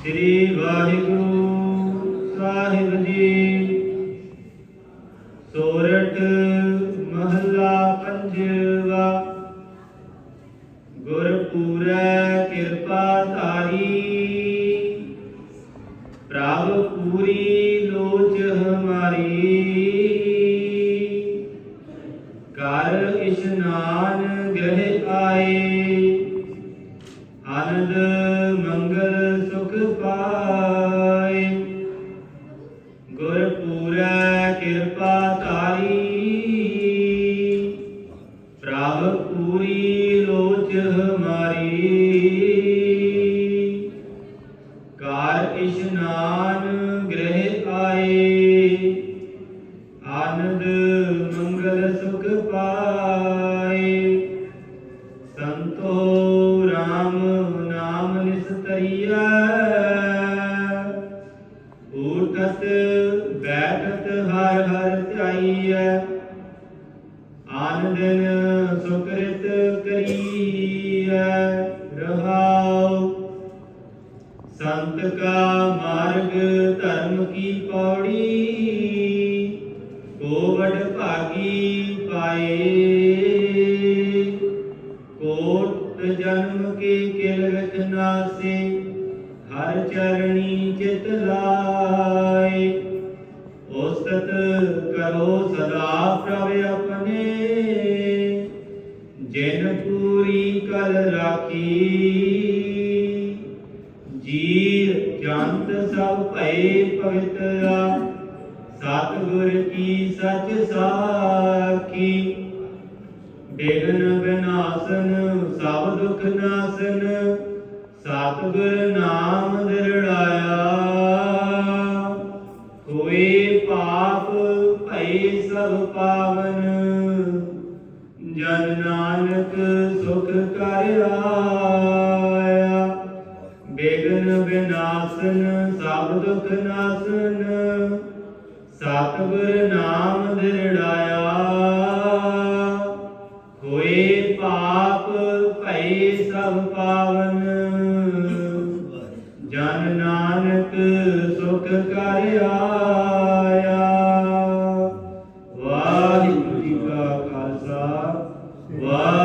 ਸ੍ਰੀ ਵਾਹਿਗੁਰੂ ਸਾਹਿਬ ਜੀ। ਸੋਰਠ ਮਹੱਲਾ ਪੰਜਵਾ। ਗੁਰਪੂਰੈ ਕਿਰਪਾ ਤਾਰੀ ਪ੍ਰਭ ਪੂਰੀ ਲੋਚ ਹਮਾਰੀ। ਕਰ ਇਸ਼ਨਾਨ ਗ੍ਰਹਿ ਆਏ। ਆਨੰਦ ਕਿਰਪਾ ਧਾਰੀ ਪ੍ਰਭ ਪੂਰੀ ਲੋਚ ਹਮਾਰੀ। ਕਾਰ ਇਸ਼ਨਾਨ ਗ੍ਰਹਿ ਆਏ। ਆਨੰਦ ਮੰਗਲ ਸੁਖ ਪਾਏ। ਸੰਤੋ ਰਾਮ ਨਾਮ ਨਿਸਤਰੀਆ ਉਠਤ ਹਰ ਹਰ ਧਿਆਈਐ ਆਨੰਦਨ ਸੁਕ੍ਰਿਤ ਕਰੀਐ। ਰਹਾਉ। ਸੰਤ ਕਾ ਮਾਰਗ ਧਰਮ ਕੀ ਪੌੜੀ? ਕੋਵਡ ਭਾਗੀ ਪਾਏ। ਕੋਟ ਜਨਮ ਕੇ ਕਿਲ ਵਿਖ ਨਾਸੇ ਹਰ ਚਰਣੀ ਚਿਤ ਲਾਏ। ਕਰੋ ਸਦਾ ਪ੍ਰਭ ਆਪਣੇ। ਜਿਨ ਪੂਰੀ ਕਲ ਰਾਖੀ ਜੀਵ ਜੰਤ ਸਭ ਭਏ ਪਵਿੱਤਰਾ ਸਤਿਗੁਰ ਕੀ ਸਚ ਸਾਖੀ? ਬਿਗਨ ਬਿਨਾਸਨ, ਸਭ ਦੁਖ ਨਾਸਨ। ਸਤਿਗੁਰ ਨਾਮ ਸਭ ਪਾਵਨ, ਜਨ ਨਾਨਕ ਸੁਖ ਕਰਿਆ ਆਇਆ। ਬਿਨਾਸਨ, ਸਭ ਦੁਖ ਨਾਸਨ, ਸਤਿਗੁਰ ਨਾਮ ਹੋਏ ਪਾਪ ਭਈ ਸਭ ਪਾਵਨ, ਜਨ ਨਾਨਕ ਸੁਖ ਕਰ ਸਤਨਾਮ ਵਾਹਿਗੁਰੂ